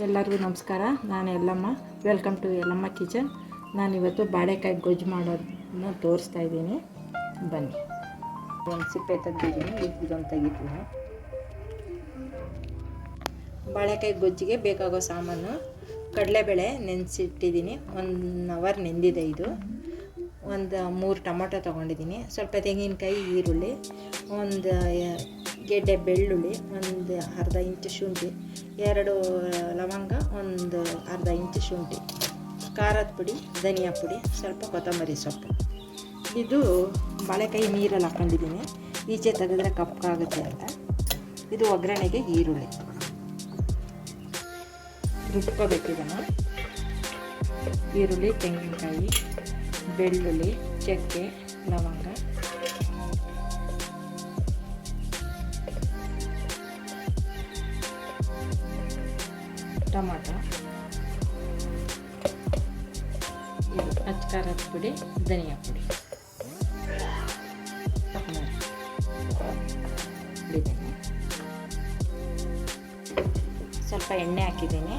ಎಲ್ಲರಿಗೂ ನಮಸ್ಕಾರ. ನಾನು Yellamma welcome to Yellamma kitchen ನಾನಿವತ್ತು ಬಾಳೆಕಾಯಿ ಗೊಜ್ಜು ಮಾಡೋದನ್ನ ತೋರಿಸ್ತಾ ಇದ್ದೀನಿ. ಬನ್ನಿ. ಒಂದು ಸಿಪ್ಪೆ ತೆಗ್ದಿದ್ದೀನಿ. ಇದೊಂದು ತೆಗಿತೀನಿ. ಬಾಳೆಕಾಯಿ ಗೊಜ್ಜಿಗೆ ಬೇಕಾಗೋ ಸಾಮಾನು. ಕಡಲೆಬೇಳೆ ನೆನೆಸಿಟ್ಟಿದ್ದೀನಿ. ಒನ್ ಅವರ್ ನೆಂದಿದೆ ಇದು. ಒಂದು ಮೂರು ಟೊಮೊಟೊ ತೊಗೊಂಡಿದ್ದೀನಿ. ಸ್ವಲ್ಪ ತೆಂಗಿನಕಾಯಿ, ಈರುಳ್ಳಿ, ಒಂದು ಗೆಡ್ಡೆ ಬೆಳ್ಳುಳ್ಳಿ, ಒಂದು ಅರ್ಧ ಇಂಚು ಶುಂಠಿ, ಎರಡು ಲವಂಗ, ಒಂದು ಅರ್ಧ ಇಂಚು ಶುಂಠಿ, ಖಾರದ ಪುಡಿ, ಧನಿಯಾ ಪುಡಿ, ಸ್ವಲ್ಪ ಕೊತ್ತಂಬರಿ ಸೊಪ್ಪು. ಇದು ಬಾಳೆಕಾಯಿ ನೀರಲ್ಲಿ ಹಾಕೊಂಡಿದ್ದೀನಿ ಈಚೆ ತೆಗೆದ್ರೆ ಕಪ್ಪಾಗುತ್ತೆ ಅಂತ. ಇದು ಒಗ್ಗರಣೆಗೆ ಈರುಳ್ಳಿ. ರುಬ್ಕೋಬೇಕಿದನ್ನು ಈರುಳ್ಳಿ, ತೆಂಗಿನಕಾಯಿ, ಬೆಳ್ಳುಳ್ಳಿ, ಚಕ್ಕೆ, ಲವಂಗ. ಟೊಮಾಟೊ ಇದು ಖಾರದ ಪುಡಿ, ಧನಿಯಾ ಪುಡಿ. ಸ್ವಲ್ಪ ಎಣ್ಣೆ ಹಾಕಿದ್ದೀನಿ.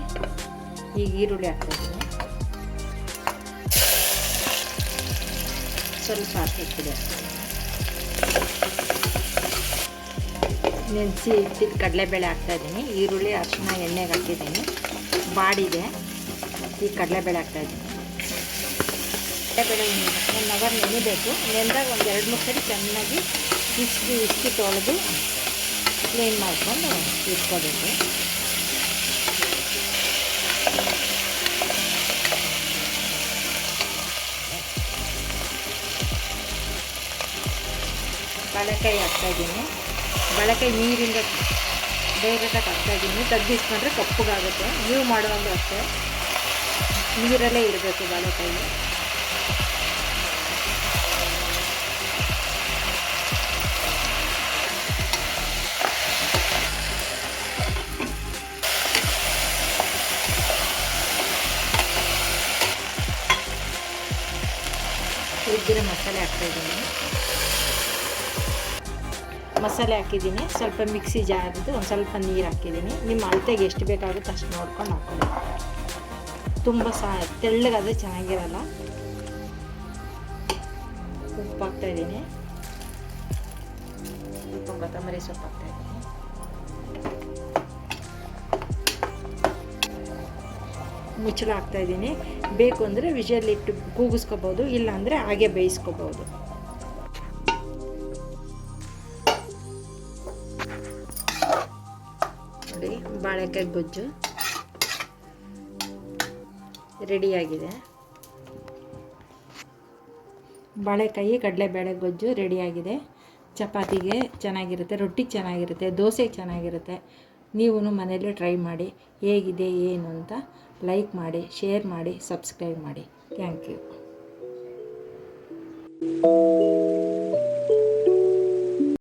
ಈಗ ಈರುಳ್ಳಿ ಹಾಕ್ತಿದ್ದೀನಿ ಸ್ವಲ್ಪ ಹಾಕ್ತೀನಿ ನೆನೆಸಿ ಇಟ್ಟಿದ್ದು ಕಡಲೆಬೇಳೆ ಹಾಕ್ತಾಯಿದ್ದೀನಿ ಈರುಳ್ಳಿ ಅರ್ಶಿನ ಎಣ್ಣೆಗೆ ಹಾಕಿದ್ದೀನಿ. ಬಾಡಿದೆ ಈ ಕಡಲೆಬೇಳೆ ಹಾಕ್ತಾಯಿದ್ದೀನಿ ಕಡಲೆಬೇಳೆ ಒಂದು ಅವರ್ ನೆನಿಬೇಕು. ನೆನೆದಾಗ ಒಂದು ಎರಡು ಮೂರು ಸರಿ ಚೆನ್ನಾಗಿ ಇಸ್ಕಿ ಇಸ್ಕಿ ತೊಳೆದು ಕ್ಲೀನ್ ಮಾಡ್ಕೊಂಡು ಇಟ್ಕೋಬೇಕು. ಬಾಳೆಕಾಯಿ ಹಾಕ್ತಾಯಿದ್ದೀನಿ ಬಾಳೆಕಾಯಿ ನೀರಿಂದ ಡೈರೆಕ್ಟಾಗಿ ಹಾಕ್ತಾಯಿದ್ದೀನಿ ತೆಗ್ದಿಸ್ಕೊಂಡ್ರೆ ಕಪ್ಪಗಾಗುತ್ತೆ. ನೀವು ಮಾಡುವಾಗ ಅಷ್ಟೇ. ನೀರಲ್ಲೇ ಇರಬೇಕು ಬಾಳೆಕಾಯಿ ಉದ್ದಿನ ಮಸಾಲೆ ಹಾಕ್ತಾಯಿದ್ದೀನಿ ಮಸಾಲೆ ಹಾಕಿದ್ದೀನಿ. ಸ್ವಲ್ಪ ಮಿಕ್ಸಿ ಜಾರಿದ್ದು ಒಂದು ಸ್ವಲ್ಪ ನೀರು ಹಾಕಿದ್ದೀನಿ. ನಿಮ್ಮ ಅಳತೆಗೆ ಎಷ್ಟು ಬೇಕಾಗುತ್ತೆ ಅಷ್ಟು ನೋಡ್ಕೊಂಡು ಹಾಕೊಳ್ಳಿ ತುಂಬ ಸಾ, ತೆಳ್ಳಗಾದರೆ ಚೆನ್ನಾಗಿರಲ್ಲ. ಉಪ್ಪು ಹಾಕ್ತಾಯಿದ್ದೀನಿ ಉಪ್ಪು ಕೊತ್ತಂಬರಿ ಸೊಪ್ಪು ಹಾಕ್ತಾಯಿದ್ದೀನಿ ಮುಚ್ಚಳ ಹಾಕ್ತಾಯಿದ್ದೀನಿ ಬೇಕು ಅಂದರೆ ವಿಷಲ್ ಇಟ್ಟು ಕೂಗಿಸ್ಕೋಬೋದು, ಇಲ್ಲಾಂದರೆ ಹಾಗೆ ಬೇಯಿಸ್ಕೋಬೋದು. ನೋಡಿ ಬಾಳೆಕಾಯಿ ಗೊಜ್ಜು. ರೆಡಿಯಾಗಿದೆ. ಬಾಳೆಕಾಯಿ, ಕಡಲೆಬೇಳೆ ಗೊಜ್ಜು ರೆಡಿಯಾಗಿದೆ. ಚಪಾತಿಗೆ ಚೆನ್ನಾಗಿರುತ್ತೆ, ರೊಟ್ಟಿ ಚೆನ್ನಾಗಿರುತ್ತೆ, ದೋಸೆ ಚೆನ್ನಾಗಿರುತ್ತೆ. ನೀವು ಮನೆಯಲ್ಲೇ ಟ್ರೈ ಮಾಡಿ, ಹೇಗಿದೆ, ಏನು ಅಂತ ಲೈಕ್ ಮಾಡಿ, ಶೇರ್ ಮಾಡಿ, ಸಬ್ಸ್ಕ್ರೈಬ್ ಮಾಡಿ. Thank you.